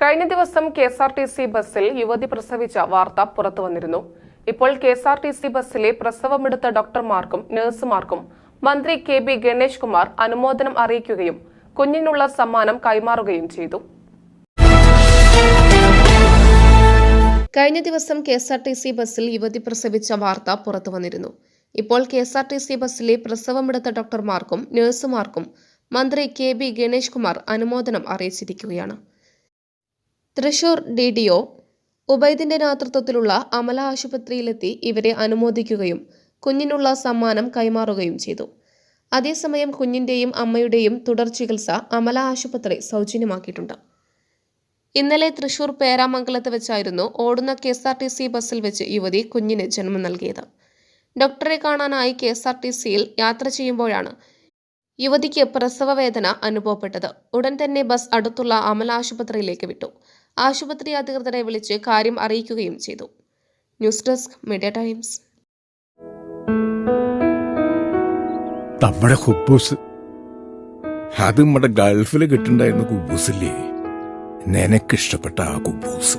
കഴിഞ്ഞ ദിവസം K S R T C ബസ്സിൽ യുവതി പ്രസവിച്ച വാർത്ത പുറത്തു വന്നിരുന്നു. ഇപ്പോൾ K S R T C ബസ്സിലെ പ്രസവമെടുത്ത ഡോക്ടർമാർക്കും നഴ്സുമാർക്കും മന്ത്രി കെ ബി ഗണേഷ് കുമാർ അനുമോദനം അറിയിക്കുകയും കുഞ്ഞിനുള്ള സമ്മാനം കൈമാറുകയും ചെയ്തു. കഴിഞ്ഞ ദിവസം K S R T C ബസ്സിൽ യുവതി പ്രസവിച്ച വാർത്ത പുറത്തു വന്നിരുന്നു. ഇപ്പോൾ K S R T C ബസ്സിലെ പ്രസവമെടുത്ത ഡോക്ടർമാർക്കും നഴ്സുമാർക്കും മന്ത്രി കെ ബി ഗണേഷ് കുമാർ അനുമോദനം അറിയിച്ചിരിക്കുകയാണ്. തൃശൂർ ഡി ഡി ഒ ഉബൈദിന്റെ നേതൃത്വത്തിലുള്ള അമല ആശുപത്രിയിലെത്തി ഇവരെ അനുമോദിക്കുകയും കുഞ്ഞിനുള്ള സമ്മാനം കൈമാറുകയും ചെയ്തു. അതേസമയം കുഞ്ഞിന്റെയും അമ്മയുടെയും തുടർ ചികിത്സ അമല ആശുപത്രി സൗജന്യമാക്കിയിട്ടുണ്ട്. ഇന്നലെ തൃശൂർ പേരാമംഗലത്ത് വെച്ചായിരുന്നു ഓടുന്ന K S R T C ബസ്സിൽ വെച്ച് യുവതി കുഞ്ഞിന് ജന്മം നൽകിയത്. ഡോക്ടറെ കാണാനായി കെ എസ് ആർ ടി സിയിൽ യാത്ര ചെയ്യുമ്പോഴാണ് യുവതിക്ക് പ്രസവ വേദന അനുഭവപ്പെട്ടത്. ഉടൻ തന്നെ ബസ് അടുത്തുള്ള അമല ആശുപത്രിയിലേക്ക് വിട്ടു. ആശുപത്രി അധികൃതരെ വിളിച്ച് കാര്യം അറിയിക്കുകയും ചെയ്തു. News desk media times. നമ്മുടെ ഹുബൂസ്. അത് നമ്മുടെ ഗൾഫിൽ കിട്ടുണ്ടായിരുന്ന കുബൂസില്ലേ? നിനക്കിഷ്ടപ്പെട്ട ആ കുബൂസ്.